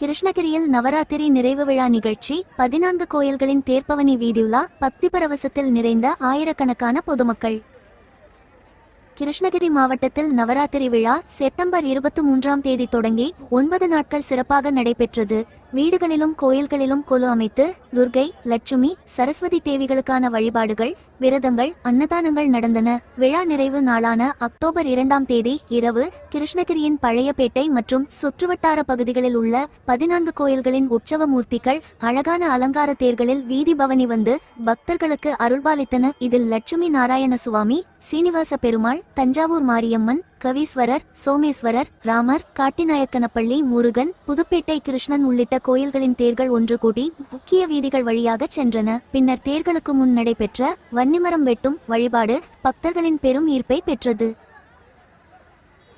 கிருஷ்ணகிரியில் நவராத்திரி நிறைவு விழா நிகழ்ச்சி பதினான்கு கோயில்களின் தேர்ப்பவனி வீதியுலா பக்தி பரவசத்தில் நிறைந்த ஆயிரக்கணக்கான பொதுமக்கள். கிருஷ்ணகிரி மாவட்டத்தில் நவராத்திரி விழா செப்டம்பர் இருபத்தி மூன்றாம் தேதி தொடங்கி ஒன்பது நாட்கள் சிறப்பாக நடைபெற்றது. வீடுகளிலும் கோயில்களிலும் கொலு அமைத்து துர்கை லட்சுமி சரஸ்வதி தேவிகளுக்கான வழிபாடுகள் விரதங்கள் அன்னதானங்கள் நடந்தன. விழா நிறைவு நாளான அக்டோபர் இரண்டாம் தேதி இரவு கிருஷ்ணகிரியின் பழையபேட்டை மற்றும் சுற்றுவட்டார பகுதிகளில் உள்ள பதினான்கு கோயில்களின் உற்சவ மூர்த்திகள் அழகான அலங்கார தேர்களில் வீதி பவனி வந்து பக்தர்களுக்கு அருள்பாலித்தன. இதில் லட்சுமி நாராயண சுவாமி சீனிவாச பெருமாள் தஞ்சாவூர் மாரியம்மன் கவீஸ்வரர் சோமேஸ்வரர் ராமர் காட்டிநாயக்கனப்பள்ளி முருகன் புதுப்பேட்டை கிருஷ்ணன் உள்ளிட்ட கோயில்களின் தேர்கள் ஒன்று கூடி முக்கிய வீதிகள் வழியாக சென்றன. பின்னர் தேர்களுக்கு முன் நடைபெற்ற வன்னிமரம் வெட்டும் வழிபாடு பக்தர்களின் பெரும் ஈர்ப்பை பெற்றது.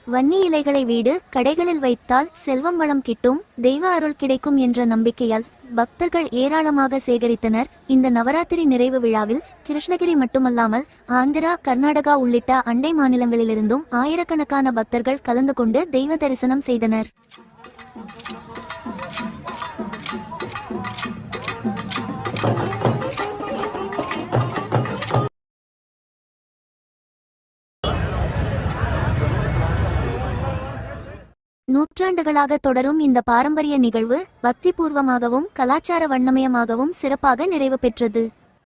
வன்னி இலைகளை வீடு கடைகளில் வைத்தால் செல்வம் வளம் கிட்டும் தெய்வ அருள் கிடைக்கும் என்ற நம்பிக்கையால் பக்தர்கள் ஏராளமாக சேகரித்தனர். இந்த நவராத்திரி நிறைவு விழாவில் கிருஷ்ணகிரி மட்டுமல்லாமல் ஆந்திரா கர்நாடகா உள்ளிட்ட அண்டை மாநிலங்களிலிருந்தும் ஆயிரக்கணக்கான பக்தர்கள் கலந்து கொண்டு தெய்வ தரிசனம் செய்தனர். நூற்றாண்டுகளாக தொடரும் இந்த பாரம்பரிய நிகழ்வு பக்திபூர்வமாகவும் கலாச்சார வண்ணமயமாகவும் சிறப்பாக நிறைவு பெற்றது.